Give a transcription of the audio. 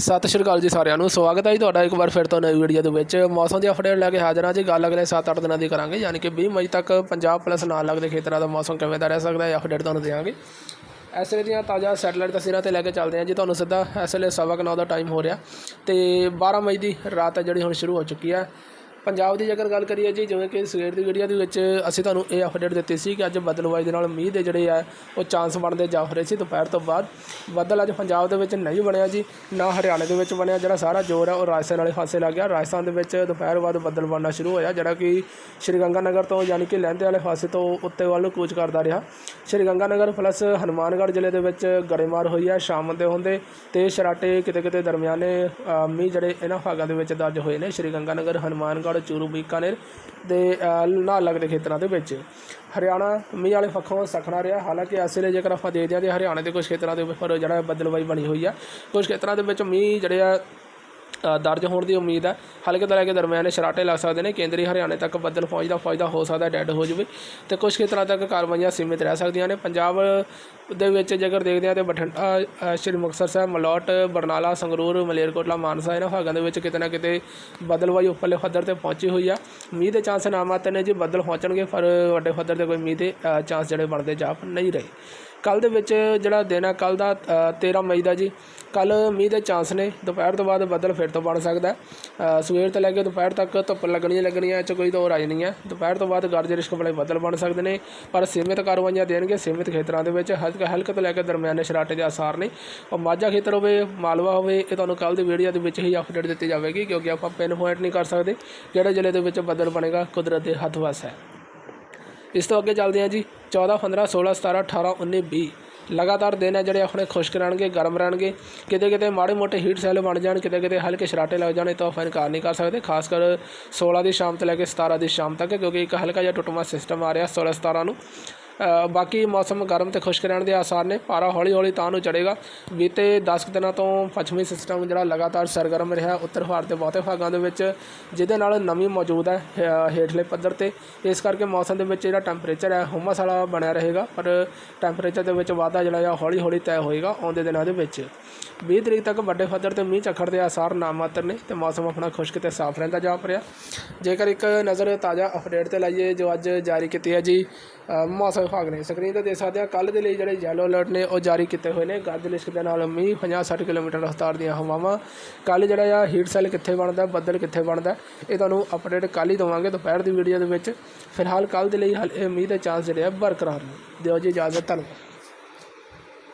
ਸਤਿ ਸ਼੍ਰੀ ਅਕਾਲ ਜੀ ਸਾਰਿਆਂ ਨੂੰ। ਸਵਾਗਤ ਹੈ ਜੀ ਤੁਹਾਡਾ ਇੱਕ ਵਾਰ ਫਿਰ ਤੋਂ ਨਵੀਂ ਵੀਡੀਓ ਦੇ ਵਿੱਚ। ਮੌਸਮ ਦੀ ਅਪਡੇਟ ਲੈ ਕੇ ਹਾਜ਼ਰ ਹਾਂ ਜੀ। ਗੱਲ ਅਗਲੇ 7-8 ਦਿਨਾਂ ਦੀ ਕਰਾਂਗੇ, ਯਾਨੀ ਕਿ 20 ਮਈ ਤੱਕ ਪੰਜਾਬ ਪਲੱਸ ਨਾਲ ਲੱਗਦੇ ਖੇਤਰਾਂ ਦਾ ਮੌਸਮ ਕਿਵੇਂ ਦਾ ਰਹਿ ਸਕਦਾ ਹੈ ਅਪਡੇਟ ਤੁਹਾਨੂੰ ਦੇਵਾਂਗੇ ਇਸ ਵੇਲੇ ਦੀਆਂ ਤਾਜ਼ਾ ਸੈਟਲਾਈਟ ਤਸਵੀਰਾਂ ਤੇ ਲੈ ਕੇ ਚੱਲਦੇ ਹਾਂ ਜੀ। ਤੁਹਾਨੂੰ ਸਿੱਧਾ ਇਸ ਵੇਲੇ ਸਵਾ ਕੁ ਨੌ ਦਾ ਟਾਈਮ ਹੋ ਰਿਹਾ ਤੇ 12 ਮਈ ਦੀ ਰਾਤ ਹੈ ਜਿਹੜੀ ਹੁਣ ਸ਼ੁਰੂ ਹੋ ਚੁੱਕੀ ਹੈ। ਪੰਜਾਬ ਦੀ ਜੇਕਰ ਗੱਲ ਕਰੀਏ ਜੀ, ਜਿਵੇਂ ਕਿ ਸਵੇਰ ਦੀ ਵੀਡੀਓ ਦੇ ਵਿੱਚ ਅਸੀਂ ਤੁਹਾਨੂੰ ਇਹ ਅਪਡੇਟ ਦਿੱਤੀ ਸੀ ਕਿ ਅੱਜ ਬਦਲਵਾਈ ਦੇ ਨਾਲ ਮੀਂਹ ਦੇ ਜਿਹੜੇ ਆ, ਉਹ ਚਾਂਸ ਬਣਦੇ ਜਾ ਰਹੇ ਸੀ ਦੁਪਹਿਰ ਤੋਂ ਬਾਅਦ। ਬੱਦਲ ਅੱਜ ਪੰਜਾਬ ਦੇ ਵਿੱਚ ਨਹੀਂ ਬਣਿਆ ਜੀ, ਨਾ ਹਰਿਆਣੇ ਦੇ ਵਿੱਚ ਬਣਿਆ, ਜਿਹੜਾ ਸਾਰਾ ਜ਼ੋਰ ਹੈ ਉਹ ਰਾਜਸਥਾਨ ਵਾਲੇ ਪਾਸੇ ਲੱਗ ਗਿਆ। ਰਾਜਸਥਾਨ ਦੇ ਵਿੱਚ ਦੁਪਹਿਰ ਬਾਅਦ ਬੱਦਲ ਬਣਨਾ ਸ਼ੁਰੂ ਹੋਇਆ, ਜਿਹੜਾ ਕਿ ਸ਼੍ਰੀ ਗੰਗਾ ਨਗਰ ਤੋਂ ਯਾਨੀ ਕਿ ਲਹਿੰਦੇ ਵਾਲੇ ਪਾਸੇ ਤੋਂ ਉੱਤੇ ਵੱਲ ਨੂੰ ਕੂਚ ਕਰਦਾ ਰਿਹਾ। ਸ਼੍ਰੀ ਗੰਗਾ ਨਗਰ ਪਲੱਸ ਹਨੂਮਾਨਗੜ੍ਹ ਜ਼ਿਲ੍ਹੇ ਦੇ ਵਿੱਚ ਗੜੇਮਾਰ ਹੋਈ ਹੈ ਸ਼ਾਮ ਦੇ ਹੁੰਦੇ ਤੇ ਸ਼ਰਾਟੇ ਕਿਤੇ ਕਿਤੇ ਦਰਮਿਆਨੇ ਮੀਂਹ ਜਿਹੜੇ ਇਹਨਾਂ ਭਾਗਾਂ ਦੇ ਵਿੱਚ ਦਰਜ ਹੋਏ ਨੇ। ਸ਼੍ਰੀ ਗੰਗਾ ਨਗਰ, ਹਨੂਮਾਨਗੜ੍ਹ ਚੂਰੂ ਬੀਕਾਨੇਰ ਦੇ ਅ, ਨਾਲ ਲੱਗਦੇ ਖੇਤਰਾਂ ਦੇ ਵਿੱਚ। ਹਰਿਆਣਾ ਮੀਂਹ ਵਾਲੇ ਪੱਖੋਂ ਸਖਣਾ ਰਿਹਾ। ਹਾਲਾਂਕਿ ਇਸ ਵੇਲੇ ਜੇਕਰ ਆਪਾਂ ਦੇਖਦੇ ਹਾਂ ਤੇ ਹਰਿਆਣੇ ਦੇ ਕੁਝ ਖੇਤਰਾਂ ਦੇ ਉੱਪਰ ਜਿਹੜਾ ਬੱਦਲਵਾਈ ਬਣੀ ਹੋਈ ਆ ਕੁਝ ਖੇਤਰਾਂ ਦੇ ਵਿੱਚ ਮੀਂਹ ਜਿਹੜੇ ਆ ਦਰਜ ਹੋਣ ਦੀ ਉਮੀਦ ਹੈ। ਹਲਕੇ ਤੋਂ ਲੈ ਕੇ ਦਰਮਿਆਨੇ ਸ਼ਰਾਟੇ ਲੱਗ ਸਕਦੇ ਨੇ। ਕੇਂਦਰੀ ਹਰਿਆਣੇ ਤੱਕ ਬੱਦਲ ਫਹੁੰਚਦਾ ਫੌਜ ਦਾ ਹੋ ਸਕਦਾ ਡੈਡ ਹੋ ਜਾਵੇ। ਤੇ ਕੁਝ ਖੇਤਰਾਂ ਤੱਕ ਕਾਰਵਾਈਆਂ ਸੀਮਿਤ ਰਹਿ ਸਕਦੀਆਂ ਨੇ? ਪੰਜਾਬ ਦੇ ਵਿੱਚ ਜੇਕਰ ਦੇਖਦੇ ਹਾਂ ਤੇ ਬਠਿੰਡਾ ਸ਼੍ਰੀ ਮੁਕਤਸਰ ਸਾਹਿਬ, ਮਲੌਟ, ਬਰਨਾਲਾ, ਸੰਗਰੂਰ, ਮਲੇਰਕੋਟਲਾ, ਮਾਨਸਾ ਇਹਨਾਂ ਭਾਗਾਂ ਦੇ ਵਿੱਚ ਕਿਤੇ ਨਾ ਕਿਤੇ ਬੱਦਲਵਾਈ ਉੱਪਰਲੇ ਪੱਧਰ ਤੇ ਪਹੁੰਚੀ ਹੋਈ ਆ। ਮੀਂਹ ਦੇ ਚਾਂਸ ਨਾਮਾਤਰ ਨੇ ਜੀ, ਬੱਦਲ ਪਹੁੰਚਣਗੇ, ਪਰ ਵੱਡੇ ਪੱਧਰ ਤੇ ਕੋਈ ਮੀਂਹ ਦੇ ਚਾਂਸ ਜਿਹੜੇ ਬਣਦੇ ਜਾ ਨਹੀਂ ਰਹੇ। ਕੱਲ੍ਹ ਦੇ ਵਿੱਚ ਜਿਹੜਾ ਦਿਨ ਆ, ਕੱਲ੍ਹ ਦਾ ਤੇਰ੍ਹਾਂ ਮਈ ਦਾ ਜੀ। ਕੱਲ੍ਹ ਮੀਂਹ ਦੇ ਚਾਂਸ ਨੇ। ਦੁਪਹਿਰ ਤੋਂ ਬਾਅਦ ਬੱਦਲ ਫਿਰ ਤੋਂ ਬਣ ਸਕਦਾ। ਸਵੇਰ ਤੋਂ ਲੈ ਕੇ ਦੁਪਹਿਰ ਤੱਕ ਧੁੱਪ ਲੱਗਣੀਆਂ ਲੱਗਣੀਆਂ, ਇਹ 'ਚ ਕੋਈ ਦੋ ਰਾਜ ਨਹੀਂ ਹੈ ਦੁਪਹਿਰ ਤੋਂ ਬਾਅਦ ਗਰਜ ਰਿਸ਼ਕ ਵਾਲੇ ਬੱਦਲ ਬਣ ਸਕਦੇ ਨੇ, ਪਰ ਸੀਮਿਤ ਕਾਰਵਾਈਆਂ ਦੇਣਗੇ ਸੀਮਿਤ ਖੇਤਰਾਂ ਦੇ ਵਿੱਚ। ਹਲਕਾ, ਹਲਕੇ ਤੋਂ ਲੈ ਕੇ ਦਰਮਿਆਨੇ ਸ਼ਰਾਟੇ ਦੇ ਆਸਾਰ ਨੇ। ਉਹ ਮਾਝਾ ਖੇਤਰ ਹੋਵੇ, ਮਾਲਵਾ ਹੋਵੇ, ਇਹ ਤੁਹਾਨੂੰ ਕੱਲ੍ਹ ਦੀ ਵੀਡੀਓ ਦੇ ਵਿੱਚ ਹੀ ਅਪਡੇਟ ਦਿੱਤੀ ਜਾਵੇਗੀ, ਕਿਉਂਕਿ ਆਪਾਂ ਪਿੰਨ ਪੁਆਇੰਟ ਨਹੀਂ ਕਰ ਸਕਦੇ। ਜਿਹੜੇ ਜ਼ਿਲ੍ਹੇ ਦੇ ਵਿੱਚ ਬੱਦਲ ਬਣੇਗਾ, ਕੁਦਰਤ ਦੇ ਹੱਥ ਵੱਸ ਹੈ। ਇਸ ਤੋਂ ਅੱਗੇ ਚੱਲਦੇ ਹਾਂ ਜੀ 14 15 16 17 18 19 20 ਲਗਾਤਾਰ ਦਿਨ ਹੈ, ਜਿਹੜੇ ਆਪਣੇ ਖੁਸ਼ਕ ਰਹਿਣਗੇ, ਗਰਮ ਰਹਿਣਗੇ। ਕਿਤੇ ਕਿਤੇ ਮਾੜੇ ਮੋਟੇ ਹੀਟ ਸੈੱਲ ਬਣ ਜਾਣ, ਕਿਤੇ ਕਿਤੇ ਹਲਕੇ ਸ਼ਰਾਟੇ ਲੱਗ ਜਾਣੇ ਤਾਂ ਆਪਾਂ ਇਨਕਾਰ ਨਹੀਂ ਕਰ ਸਕਦੇ, ਖਾਸ ਕਰ 16 ਦੀ ਸ਼ਾਮ ਤੋਂ ਲੈ ਕੇ 17 ਦੀ ਸ਼ਾਮ ਤੱਕ, ਕਿਉਂਕਿ ਇੱਕ ਹਲਕਾ ਜਿਹਾ ਟੁੱਟਮਾ ਸਿਸਟਮ ਆ ਰਿਹਾ 16 17 ਨੂੰ। ਬਾਕੀ ਮੌਸਮ ਗਰਮ ਤੇ ਖੁਸ਼ਕ ਰਹਿਣ ਦੇ ਆਸਾਰ ਨੇ। ਪਾਰਾ ਹੌਲੀ ਹੌਲੀ ਤਾਂ ਨੂੰ ਚੜੇਗਾ। ਬੀਤੇ 10 ਕੁ ਦਿਨਾਂ ਤੋਂ ਪੱਛਮੀ ਸਿਸਟਮ ਜਿਹੜਾ ਲਗਾਤਾਰ ਸਰਗਰਮ ਰਿਹਾ, ਉੱਤਰ ਭਾਰਤ ਦੇ ਬਹੁਤੇ ਭਾਗਾਂ ਦੇ ਵਿੱਚ, ਜਿਹਦੇ ਨਾਲ ਨਮੀ ਮੌਜੂਦ ਹੈ ਹੇਠਲੇ ਪੱਧਰ ਤੇ। ਇਸ ਕਰਕੇ ਮੌਸਮ ਦੇ ਵਿੱਚ ਜਿਹੜਾ ਟੈਂਪਰੇਚਰ ਹੈ ਹੁਮਸ ਵਾਲਾ ਬਣਿਆ ਰਹੇਗਾ। ਪਰ ਟੈਂਪਰੇਚਰ ਦੇ ਵਿੱਚ ਵਾਧਾ ਜਿਹੜਾ ਆ ਹੌਲੀ ਹੌਲੀ ਤੈਅ ਹੋਏਗਾ ਆਉਂਦੇ ਦਿਨਾਂ ਦੇ ਵਿੱਚ। 20 ਤਰੀਕ ਤੱਕ ਵੱਡੇ ਪੱਧਰ ਤੇ ਮੀਂਹ ਝੱਖੜ ਦੇ ਆਸਾਰ ਨਾਮਾਤਰ ਨੇ ਤੇ ਮੌਸਮ ਆਪਣਾ ਖੁਸ਼ਕ ਤੇ ਸਾਫ਼ ਰਹਿੰਦਾ ਜਾਪ ਰਿਹਾ। ਜੇਕਰ ਇੱਕ ਨਜ਼ਰ ਤਾਜ਼ਾ ਅਪਡੇਟ ਤੇ ਲਾਈਏ, ਜੋ ਅੱਜ ਜਾਰੀ ਕੀਤੀ ਹੈ ਜੀ ਮੌਸਮ ਵਿਭਾਗ ਨੇ। ਸਕਰੀਨ ਤੇ ਦੇਖ ਸਕਦੇ ਆ ਕੱਲ ਦੇ ਲਈ ਜਿਹੜੇ ਯੈਲੋ ਅਲਰਟ ਨੇ, ਉਹ ਜਾਰੀ ਕੀਤੇ ਹੋਏ ਨੇ। ਗਰਜ ਲਿਸ਼ਕ ਦੇ ਨਾਲ ਮੀਂਹ 50-60 ਕਿਲੋਮੀਟਰ ਰਫ਼ਤਾਰ ਦੀਆਂ ਹਵਾਵਾਂ। ਕੱਲ ਜਿਹੜਾ ਆ ਹੀਟ ਸੈੱਲ ਕਿੱਥੇ ਬਣਦਾ, ਬੱਦਲ ਕਿੱਥੇ ਬਣਦਾ, ਇਹ ਤੁਹਾਨੂੰ ਅਪਡੇਟ ਕੱਲ ਹੀ ਦਵਾਂਗੇ ਦੁਪਹਿਰ ਦੀ ਵੀਡੀਓ ਦੇ ਵਿੱਚ। ਫਿਲਹਾਲ ਕੱਲ ਦੇ ਲਈ ਹਾਲੇ ਮੀਂਹ ਦੇ ਚਾਂਸ ਜਿਹੜੇ ਆ, ਬਰਕਰਾਰ ਨੇ। ਦਿਓ ਜੀ ਇਜਾਜ਼ਤ, ਧੰਨਵਾਦ।